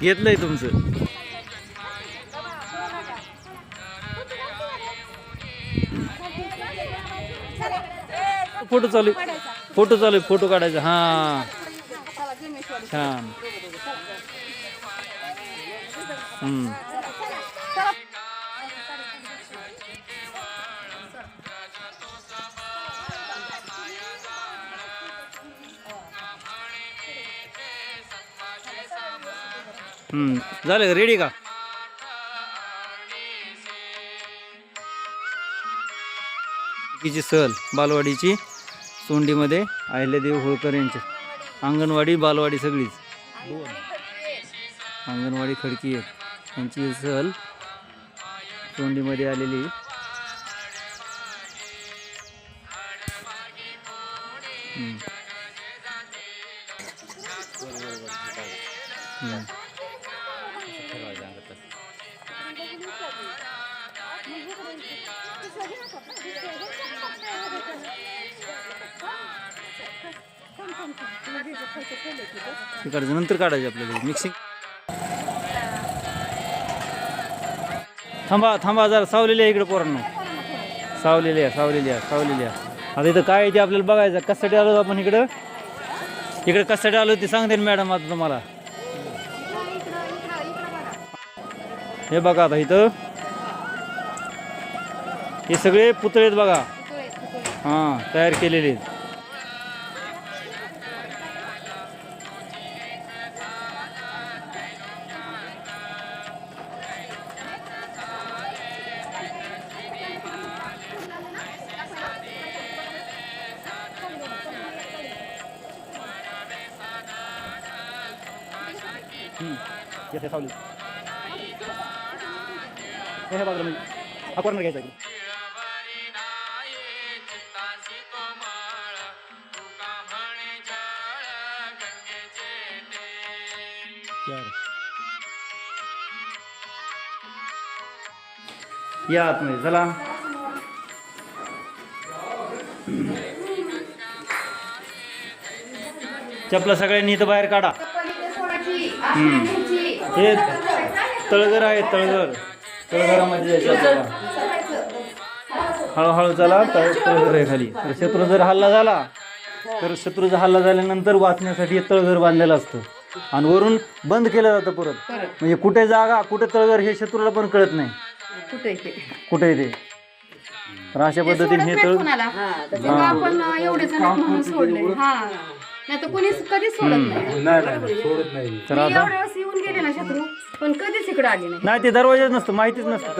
घेतलंय तुमचं. फोटो चालू फोटो चालू फोटो काढायचा. हा. छान. हम्म. हम्म. झालं का? रेडी का? तिची सहल बालवाडीची सोंडीमध्ये आहिल्यादेव होळकर यांचे. अंगणवाडी बालवाडी सगळीच. अंगणवाडी खडकी आहे यांची सहल सोंडीमध्ये आलेली. हम्म. हम्म. हे काढायचं नंतर काढायचे आपल्याला मिक्सिंग थांबा थांबा जरा सावलेली आहे इकडे पोरांना. सावलेली आहे सावलेली आहे सावलेली आहे आता इथं काय आहे ते आपल्याला बघायचं कशासाठी आलो आपण इकडं? इकडे कशासाठी आलो ते सांगते ना मॅडम आता तुम्हाला. हे बघा आता इथं. हे सगळे पुतळे आहेत बघा. हां तयार केलेले आहेत. कॉर्नर घ्यायचा. या आतमध्ये चला. चपला सगळ्यांनी इथं बाहेर काढा. हम्म. हे तळघर आहे तळघर. तळघरामध्ये जायचं हळूहळू चला तळ तळघर आहे खाली. तर शत्रू जर हल्ला झाला. तर शत्रूचा हल्ला झाल्यानंतर वाचण्यासाठी हे तळघर बांधलेलं असतं. आणि वरून बंद केलं जातं परत. म्हणजे कुठे जागा कुठे तळघर हे शत्रूला पण कळत नाही. कुठे ते? कुठे ते? तर अशा पद्धतीने हे तळ कोणाला. जेव्हा आपण एवढे जण म्हणून सोडले. हा. नाही तर कोणीच कधीच सोडत नाही. नाही नाही सोडत नाही. तर आता येऊन गेले ना शत्रू. पण कधीच इकडे आले नाही. नाही ते दरवाजाच नसतं माहितीच नसतं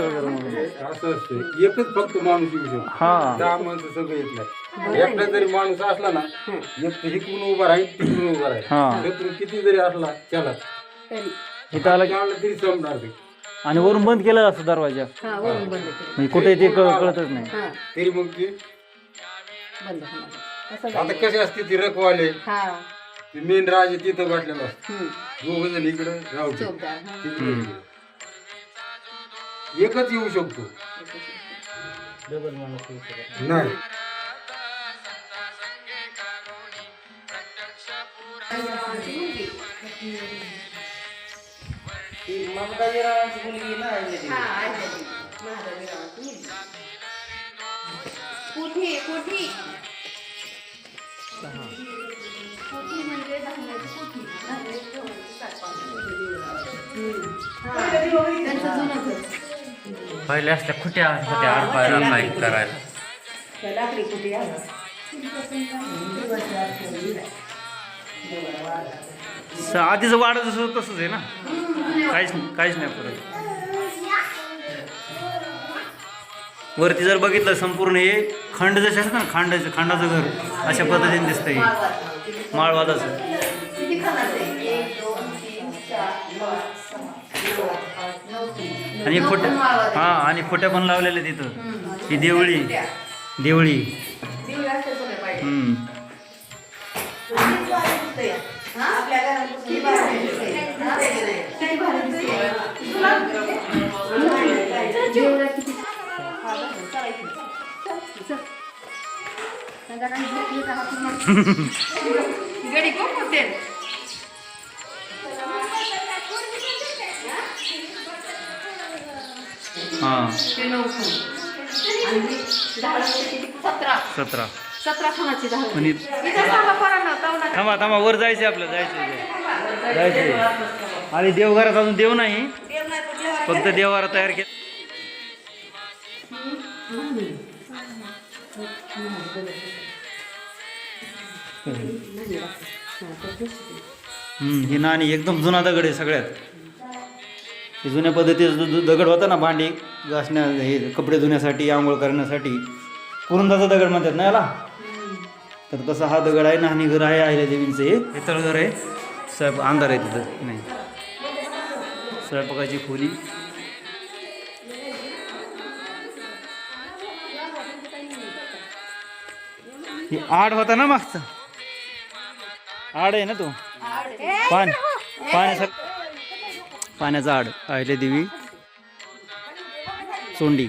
असं असतं एकच फक्त माणूस येऊ शकतो. हा. दहा माणसं सगळं येत नाही. एकटा जरी माणूस असला ना एक तर हिकून उभा राहील तिकडून उभा राहील. हा. शत्रू किती जरी असला त्याला. तरी. इथं आला की- तरी संपणार ते. आणि वरून बंद केलेला असतो दरवाजा. हा वरून बंद केलं. म्हणजे कुठे ते कळ- कळतच नाही. हा. तरी मग ते बंद होणार. असं आता कसे असते ते रखवाले? हा. ते मेन राजे तिथं हम्म. दोघ जण इकडे राहू दे. चोपदार हा. तिकडे इकडे. एकच येऊ शकतो नाही हा. महादेवी रावांची मुलगी. कोठी कोठी पहिले असल्या खुट्या होत्या आडपायला काही करायला. स- आधीच वाढत जसं तसंच आहे ना? काहीच काहीच नाही परत वरती जर बघितलं संपूर्ण हे खंड जसे असतं ना खांडाचं खांडाचं घर अशा पद्धतीने दिसतंय हे. माळवादाचं. आणि आहे. हां आणि खोट्या पण लावलेल्या तिथं. ही देवळी. देवळी. हम्म. ते नऊ खूण आणि झाडं किती? सतरा. खुणाची आणि थांबा थांबा. वर जायचंय आपलं जायचंय जायचंय. आणि देवघरात अजून देव नाही. फक्त देवघरात तयार केलं. हम्म, ही नाणी एकदम जुना दगड आहे सगळ्यात. हे जुन्या पद्धतीचा दगड होता ना भांडी घासण्या हे कपडे धुण्यासाठी आंघोळ करण्यासाठी. कुरुंदाचा दगड म्हणतात ना याला? तर तसा हा दगड आहे नाणी घर आहे आहिल्या देवींचं हे. हे तळघर आहे. स्वयंपाक अंधार आहे तिथं. नाही. स्वयंपाकाची खोली. हे आड होता ना मागचा. आड आहे ना तो. पाणी पाण्यासारखं. पाण्याचा आड आहिले देवी. सोंडी.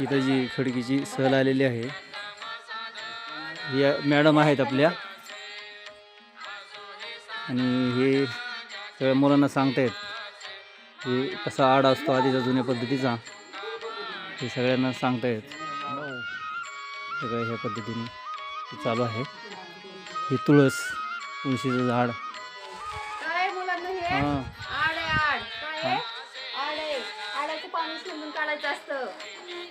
इथं जी खडकीची सहल आलेली आहे. या मॅडम आहेत आपल्या. आणि हे सगळ्या मुलांना सांगतायत. हे कसा आड असतो आधीचा जुन्या पद्धतीचा. हे सगळ्यांना सांगतायत. सगळं ह्या पद्धतीने चालू आहे. हे तुळस तुळशीचं झाड. हे. आड आहे आडाचं पाणी शिंदून काढायचं असतं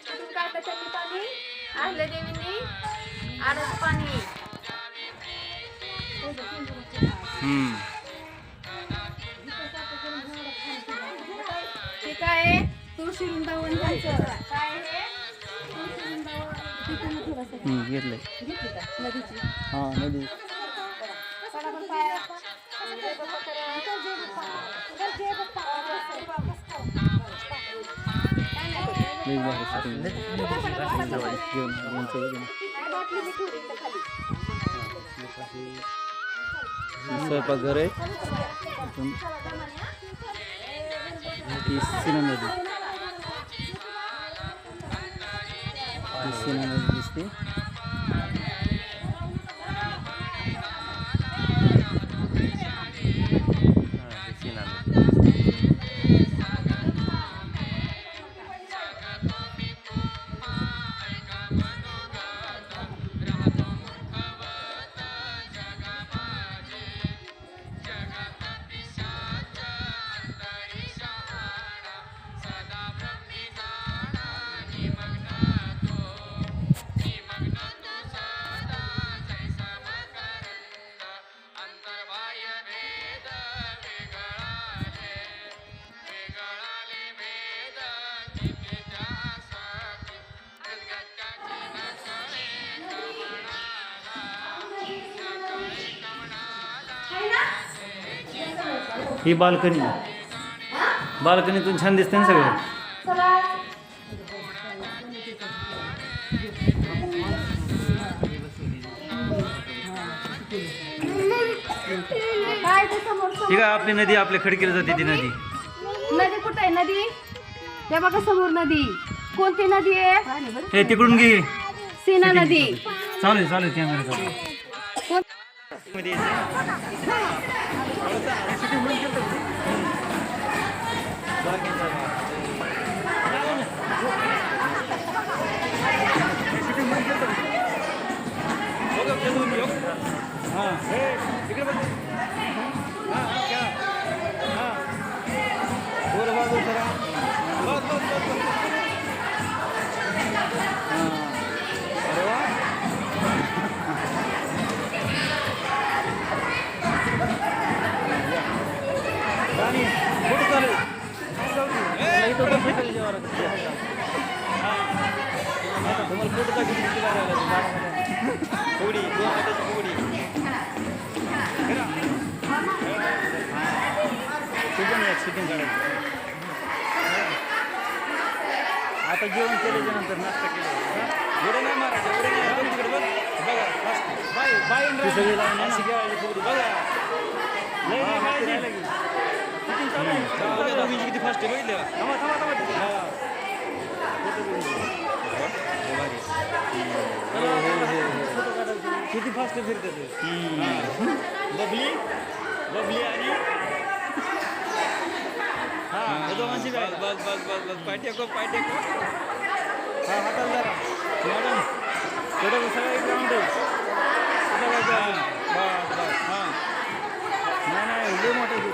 कुठून त्यांनी पाणी आहल्या देवींनी आडाचं पाणी. हे काय? तुळशी वृंदावन त्यांचं काय आहे तुळशी वृंदावन घेतलंय नदीची हां नदी पडा पण पाया. जय बाप्पा करा. जय बाप्पा. मी ठेवली इथं खाली हे स्वयंपाकघर आहे इथून ती सीना नदी ही सीना नदी दिसते ही बाल्कनी। बाल्कनीतून छान दिसते ना सगळं। ते ठीक आहे आपली नदी आपल्या खडकीला जाते ती नदी. नदी कुठे आहे? नदी? ते बघा समोर नदी. कोणती नदी आहे? हे तिकडून घे. सीना नदी. चालू आहे चालू कॅमेरा चालू आहे. मध्ये यायचं. हाँ किती फास्ट फिरते ते बबली बबली आणि हा हे दोघांची बी आहे. बस बस बस बस पाय टेको पाय टेको हा हाताला जरा मॅडम थोडं सगळं एक राऊंड बस हां नाही नाही लय मोठं.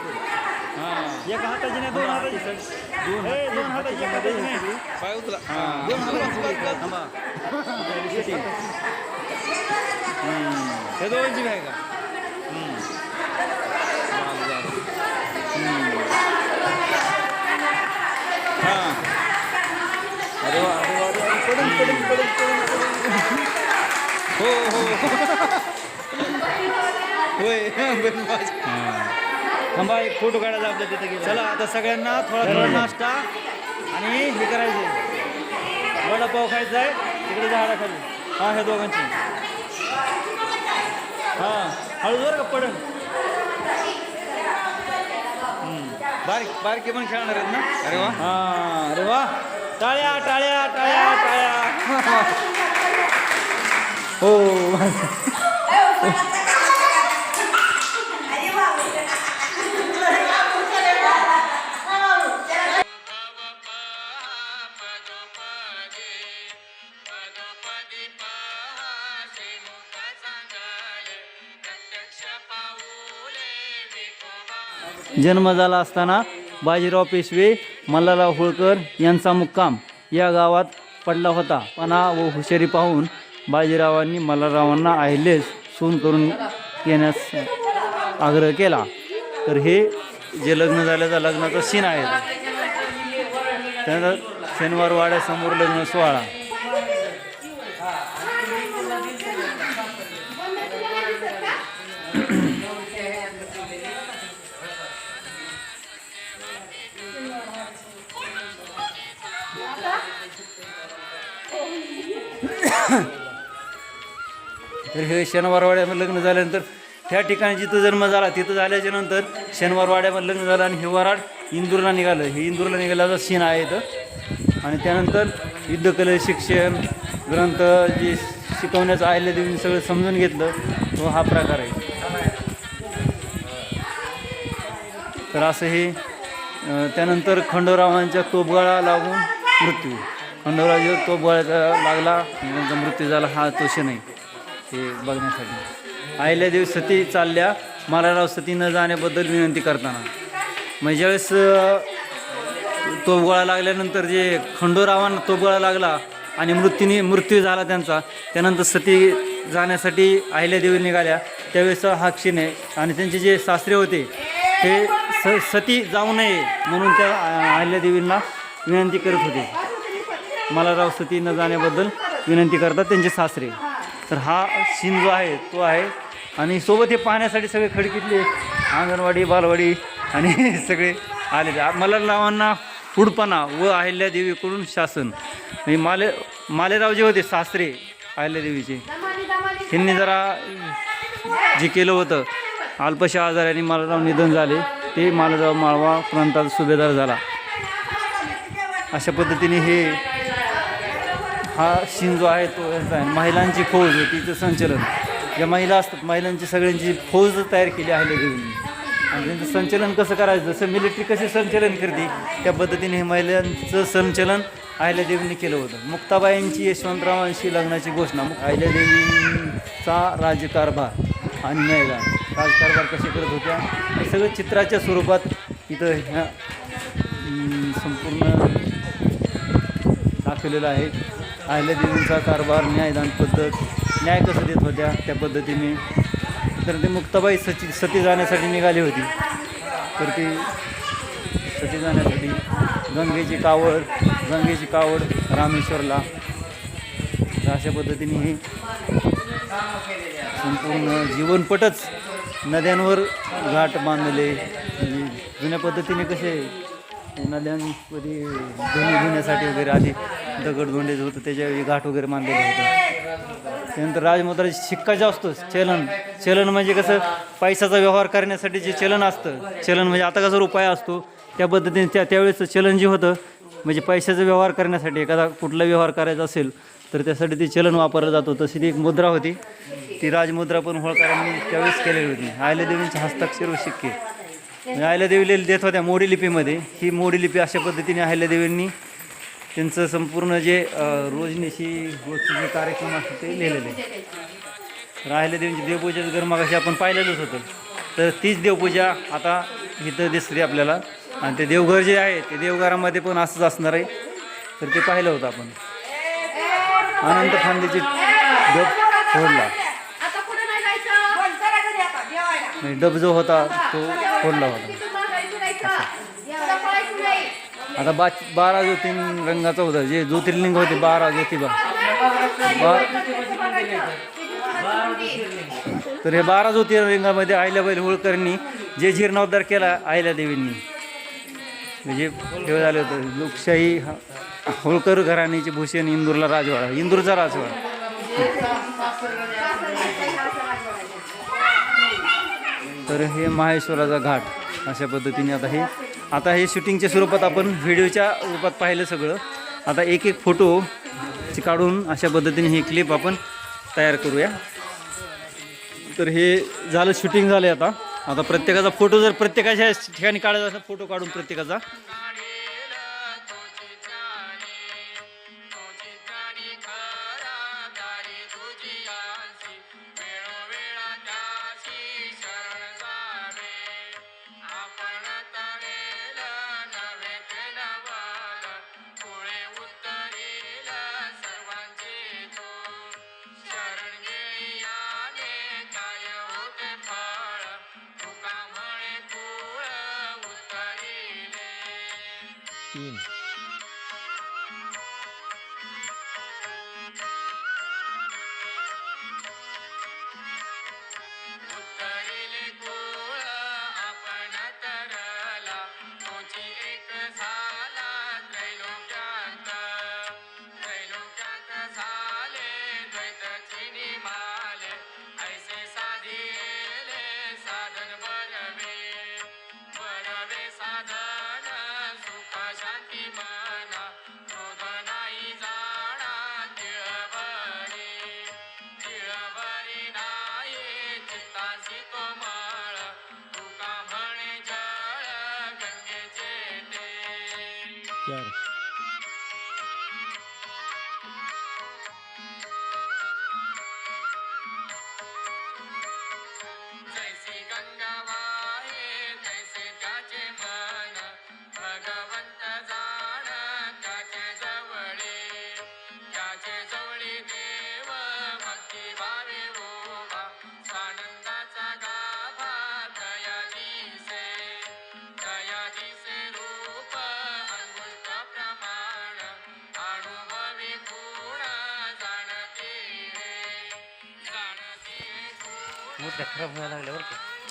हां एक हाताची नाही दोन हाताची दोन हे, दोन हाताची एक हाताची नाही पाय उचला दोन हाताची थांबा. हे दोघांची आहे का. हां अरे वा अरे वा अरे वा. पडून पडून पडून पडून पडून हो हो होय. थांबा एक फोटो काढायचा आपल्या तिथे गेला. चला आता सगळ्यांना थोडा थोडा नाश्ता आणि हे करायचं वडापाव खायचा आहे तिकडे झाडाखाली. हा हे दोघांची. हा हळू बरं का पडन बारीक बारके पण खेळणार आहेत ना? अरे वा. हा अरे वा. टाळ्या टाळ्या टाळ्या टाळ्या. हो. जन्म झाला असताना बाजीराव पेशवे मल्हारराव होळकर यांचा मुक्काम या गावात पडला होता. पणा व हुशारी पाहून बाजीरावांनी मल्हाररावांना अहिलेस सून करून येण्यास आग्रह केला. तर हे जे लग्न झाल्याचा लग्नाचा सीन आहे. त्यानंतर शनिवार वाड्यासमोर लग्न सोहळा. शनिवारवाड्यामध्ये लग्न झाल्यानंतर त्या ठिकाणी जिथं जन्म झाला तिथं झाल्याच्यानंतर शनिवारवाड्यामध्ये लग्न झालं आणि हे वराड इंदूरला निघालं. हे इंदूरला निघाल्याचा सीन आहे इथं. आणि त्यानंतर युद्धकले शिक्षण ग्रंथ जे शिकवण्याचं आहिल्या देवीने सगळं समजून घेतलं तो हा प्रकार आहे. तर असं हे त्यानंतर खंडोरावांच्या तोपगळा लागून मृत्यू. खंडोराव तोपगळाचा लागला त्यांचा मृत्यू झाला हा तो नाही आहे. हे बघण्यासाठी. अहिल्यादेवी सती चालल्या मालाराव सती न जाण्याबद्दल विनंती करताना. म्हणजे ज्यावेळेस अं, तोफगोळा लागल्यानंतर जे खंडोरावांना तोफगोळा लागला आणि मृत्यूने मृत्यू झाला त्यांचा त्यानंतर सती जाण्यासाठी अहिल्यादेवी निघाल्या. त्यावेळेस हा क्षीण आहे. आणि त्यांचे जे सासरे होते ते स सती जाऊ नये म्हणून त्या अहिल्यादेवींना विनंती करत होते. मलाराव सती न जाण्याबद्दल विनंती करतात त्यांचे सासरे. तर हा सीन जो आहे तो आहे. आणि सोबत हे पाहण्यासाठी सगळे खडकीतले अंगणवाडी बालवाडी आणि सगळे आलेले मला लावांना पुढपणा व अहिल्यादेवीकडून शासन. म्हणजे माले मालेराव जे होते सासरे अहिल्यादेवीचे त्यांनी जरा जे केलं होतं अल्पशा आजाराने मालेराव निधन झाले. ते मालेराव माळवा प्रांतात सुभेदार झाला. अशा पद्धतीने हे हा सीन जो आहे तो यांचा आहे. महिलांची फौज तिचं संचलन. ज्या महिला असतात महिलांची सगळ्यांची फौज तयार केली आहे देवींनी आणि त्यांचं संचलन कसं करायचं? जसं मिलिटरी कसे संचलन करते त्या पद्धतीने हे महिलांचं संचलन अहिल्यादेवींनी केलं होतं. मुक्ताबाईंची यशवंतरावांशी लग्नाची घोषणा. अहिल्यादेवींचा राजकारभार आणि न्यायदान राजकारभार कसे करत होत्या? हे सगळं चित्राच्या स्वरूपात इथं ह्या संपूर्ण दाखवलेलं आहे. अहिल्यादेवींचा कारभार न्यायदान पद्धत न्याय कसं देत होत्या त्या पद्धतीने. तर ते मुक्ताबाई सची सती जाण्यासाठी निघाली होती. तर ती सती जाण्यासाठी गंगेची कावड गंगेची कावड रामेश्वरला. तर अशा पद्धतीने ही संपूर्ण जीवनपटच नद्यांवर घाट बांधले. म्हणजे जुन्या पद्धतीने कसे नद्यांमध्ये धुणी धुण्यासाठी वगैरे आधी दगड होतं त्याच्यावेळी घाट वगैरे बांधलेलं होतं. त्यानंतर राजमुद्रा शिक्का जे असतो चलन चलन म्हणजे कसं पैशाचा व्यवहार करण्यासाठी जे चलन असतं चलन म्हणजे आता कसं रुपया असतो त्या पद्धतीने त्या त्यावेळेचं चलन जे होतं म्हणजे पैशाचा व्यवहार करण्यासाठी एखादा कुठला व्यवहार करायचा असेल तर त्यासाठी ते चलन वापरलं जातो तशी ती एक मुद्रा होती. ती राजमुद्रा पण होळकरांनी त्यावेळेस केलेली होती. आयल्यादेवींचे हस्ताक्षर व शिक्के. म्हणजे अहिल्यादेवीला देत होत्या मोडी लिपीमध्ये. ही मोडी लिपी अशा पद्धतीने अहिल्यादेवींनी त्यांचं संपूर्ण जे रोजनिशी जे कार्यक्रम असतात ते लिहिलेले. आहे. तर अहिल्यादेवींची देवपूजेचं घर मगाशी आपण पाहिलेलंच होतं तर तीच देवपूजा आता इथं दिसते आपल्याला. आणि ते देवघर जे आहे ते देवघरामध्ये पण असंच असणार आहे. तर ते पाहिलं होतं आपण. अनंत फांदीची डब फोडला. डब जो होता तो फोडला होता तिथं मागायचं जायचं. पुढं पळायचं नाही. आता बा बारा ज्योतिर्लिंग रंगाचा होता. जे ज्योतिर्लिंग होते बारा ज्योतिबा. बा तर हे बारा ज्योतिर्लिंगामध्ये बैल होळकरनी जे जीर्णोद्धार केला अहिल्यादेवींनी म्हणजे हे झालं होतं. लोकशाही होळकर घराण्याचे भूषण इंदूरला राजवाडा. इंदूरचा राजवाडा. तर हे माहेश्वराचा घाट अशा पद्धतीने आता हे आता हे शूटिंगच्या स्वरूपात आपण व्हिडिओच्या रूपात पाहिलं सगळं. आता एक एक फोटो काढून अशा पद्धतीने ही क्लिप आपण तयार करूया. तर हे झालं शूटिंग झालं आता. आता प्रत्येकाचा फोटो जर प्रत्येकाच्या ठिकाणी काढायचा असेल फोटो काढून प्रत्येकाचा.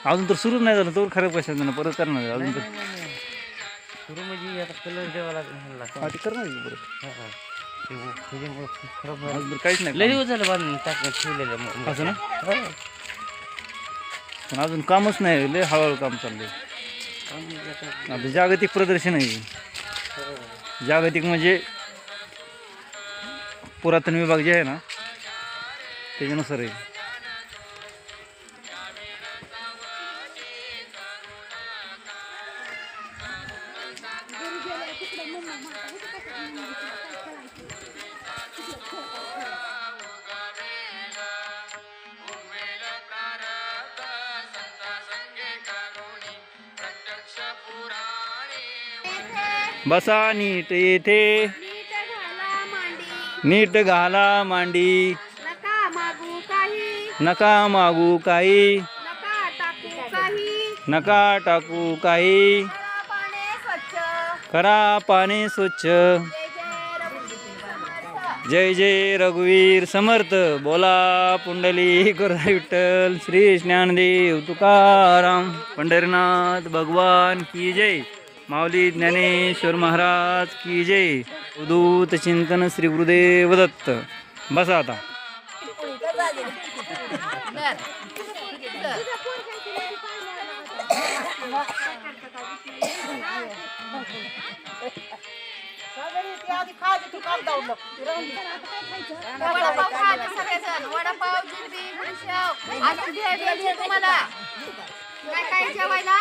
अजून तर सुरू नाही झालं तो खराब कशात ना परत करणार. अजून तर. सुरू म्हणजे आता कलर द्यावा लागला हा, ते करणार आहे परत? त्याच्यामुळे खराब व्हायला अजून तर काहीच नाही लय. दिवस झालं बांधून टाकून ठेवलेलं मग-. असं ना? हो. पण अजून कामच नाही लय हळूहळू काम चाललंय. आता जागतिक प्रदर्शन आहे. जागतिक म्हणजे पुरातन विभाग जे आहे ना त्याच्यानुसार आहे. बसा नीट येथे. नीट घाला मांडी. नीट घाला मांडी. नका मागू काही. नका टाकू काही. करा पाने स्वच्छ. करा पाणी स्वच्छ. जय जय रघुवीर समर्थ. बोला पुंडली गुरुदाई विठ्ठल. श्री ज्ञानदेव तुकाराम. पंढरीनाथ भगवान की जय. माऊली ज्ञानेश्वर महाराज की जय. उदूत चिंतन श्री गुरुदेव दत्त. बसा आता. तुम्हाला. काय काय जेवायला?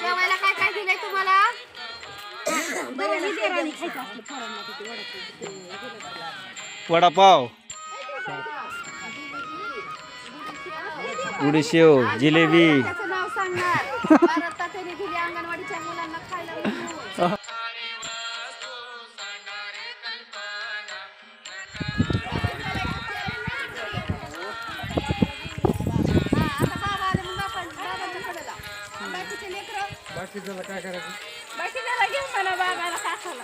जेवायला काय दिलंय तुम्हाला? वडापाव. उडीशेव जिलेबी. त्याचं नाव सांगणार. परत त्याने दिली अंगणवाडीच्या मुलांना खायला घेऊन म्हणा बाबाला काकाला.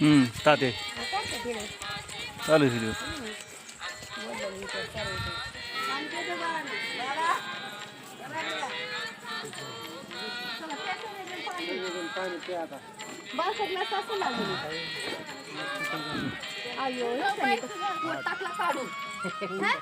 हम्म ताते चालू व्हिडिओ आणि ते. चला, प्यायचं पाणी. glass हे टाकला काढून हा?